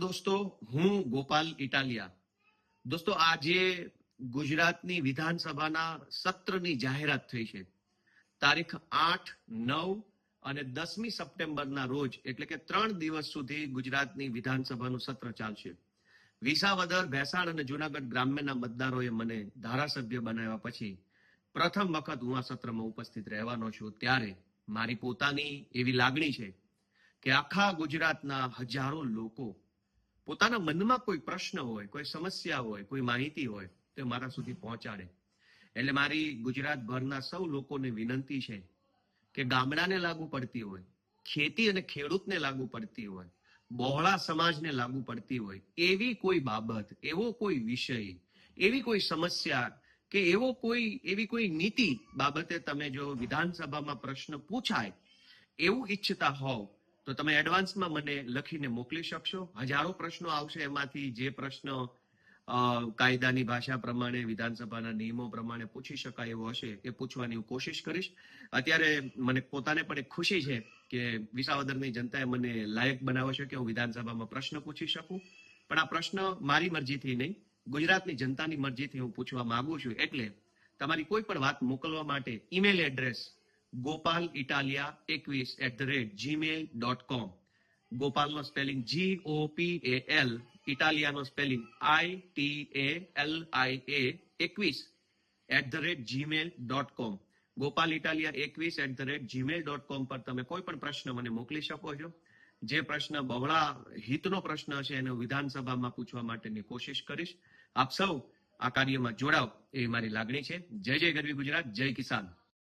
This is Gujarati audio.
દોસ્તો, હું ગોપાલ ઇટાલિયા. દોસ્તો, આજે ગુજરાતની વિધાનસભાના સત્રની જાહેરાત થઈ છે. તારીખ આઠ, નવ અને દસમી સપ્ટેમ્બરના રોજ, એટલે કે ત્રણ દિવસ સુધી ગુજરાતની વિધાનસભાનું સત્ર ચાલશે. વિસાવદર, ભેસાણ અને જુનાગઢ ગ્રામ્યના મતદારોએ મને ધારાસભ્ય બનાવ્યા પછી પ્રથમ વખત હું આ સત્રમાં ઉપસ્થિત રહેવાનો છું. ત્યારે મારી પોતાની એવી લાગણી છે કે આખા ગુજરાતના હજારો લોકો પોતાના મનમાં કોઈ પ્રશ્ન હોય, કોઈ સમસ્યા હોય, કોઈ માહિતી હોય, તે મારા સુધી પહોંચાડે. એટલે મારી ગુજરાતભરના સૌ લોકોને વિનંતી છે કે ગામડાને લાગુ પડતી હોય, ખેતી અને ખેડૂતને લાગુ પડતી હોય, બહોળા સમાજને લાગુ પડતી હોય, એવી કોઈ બાબત, એવો કોઈ વિષય, એવી કોઈ સમસ્યા કે એવો કોઈ, એવી કોઈ નીતિ બાબતે તમે જો વિધાનસભામાં પ્રશ્ન પૂછાય, એવું ઈચ્છતા હોવ તો તમે એડવાન્સમાં મને લખીને મોકલી શકશો? હજારો પ્રશ્નો આવશે એમાંથી. જે પ્રશ્ન કાયદાની ભાષા પ્રમાણે, વિધાનસભાના નિયમો પ્રમાણે પૂછી શકાય એવો હશે એ પૂછવાની હું કોશિશ કરીશ. અત્યારે મને પોતાને પણ એક ખુશી છે કે વિસાવદરની જનતાએ મને લાયક બનાવ્યો છે કે હું વિધાનસભામાં પ્રશ્ન પૂછી શકું. પણ આ પ્રશ્ન મારી મરજીથી નહીં, ગુજરાતની જનતાની મરજીથી હું પૂછવા માંગુ છું. એટલે તમારી કોઈ પણ વાત મોકલવા માટે ઈમેલ એડ્રેસ ગોપાલ ઇટાલિયા એકવીસ at the rate Gmail dot com ગોપાલનો spelling G O P A L ઇટાલિયાનો spelling I T A L I A એકવીસ at the rate Gmail dot com Gopal Italia એકવીસ at the rate Gmail dot com પર તમે કોઈ પણ પ્રશ્ન મને મોકલી શકો છો. જે પ્રશ્ન બહોળા હિતનો પ્રશ્ન છે, એને વિધાનસભામાં પૂછવા માટેની કોશિશ કરીશ. આપ સૌ આ કાર્યમાં જોડાવ એ મારી લાગણી છે. જય જય ગરવી ગુજરાત, જય કિસાન.